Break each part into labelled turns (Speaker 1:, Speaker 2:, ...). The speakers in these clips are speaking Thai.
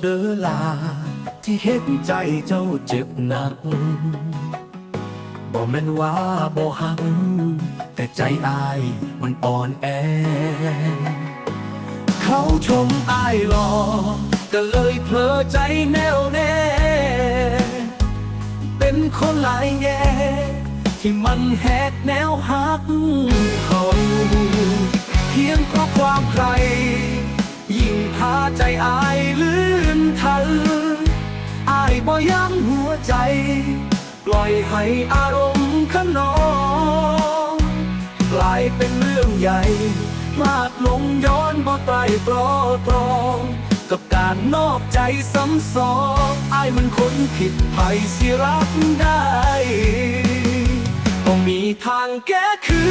Speaker 1: เด้อลา ที่เห็นใจเจ้าเจ็บหนัก บ่แม่นว่าบ่หัก แต่ใจอายมันอ่อนแอ เขาชมอายหลอก็เลยเพลอใจแน่วแน่ เป็นคนหลายแง่ที่มันแหกแนวหักเขาเพียงเพราะความใคร ยิ่งพาใจอาย บ่ยั้งหัวใจ ปล่อยให้อารมณ์ขนองกลายเป็นเรื่องใหญ่มากลงย้อนบ่ไตรตรอตรอง กับการนอกใจซ้ำสองอายมันคนผิดภัยสิรักได้ต้องมีทางแก้คื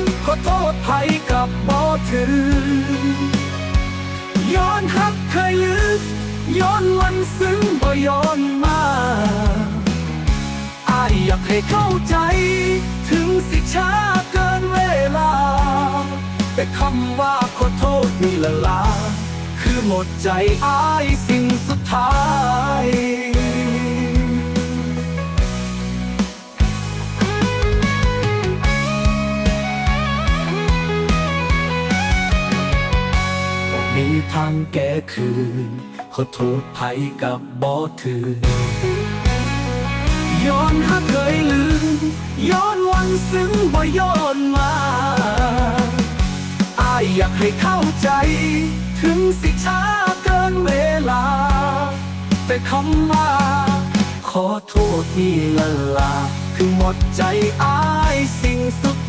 Speaker 1: น ขอโทษภัยกับบ่ถึง ย้อนหักเคยลึกย้อนวันซึ้งบ่ย้อน อยอยากให้เข้าใจ ถึงสิช้าเกินเวลา แต่คำว่าขอโทษนี่ละลา คือหมดใจอายสิ่งสุดท้ายมีทางแก้คืนขอโทษภัยกับบอถือ หากเคยลืม ย้อนวันซึ้งบ่ย้อนมาอายอยากให้เข้าใจ ถึงสิช้าเกินเวลา แต่คำว่าขอโทษที่ละลา คือหมดใจอายสิ่งสุด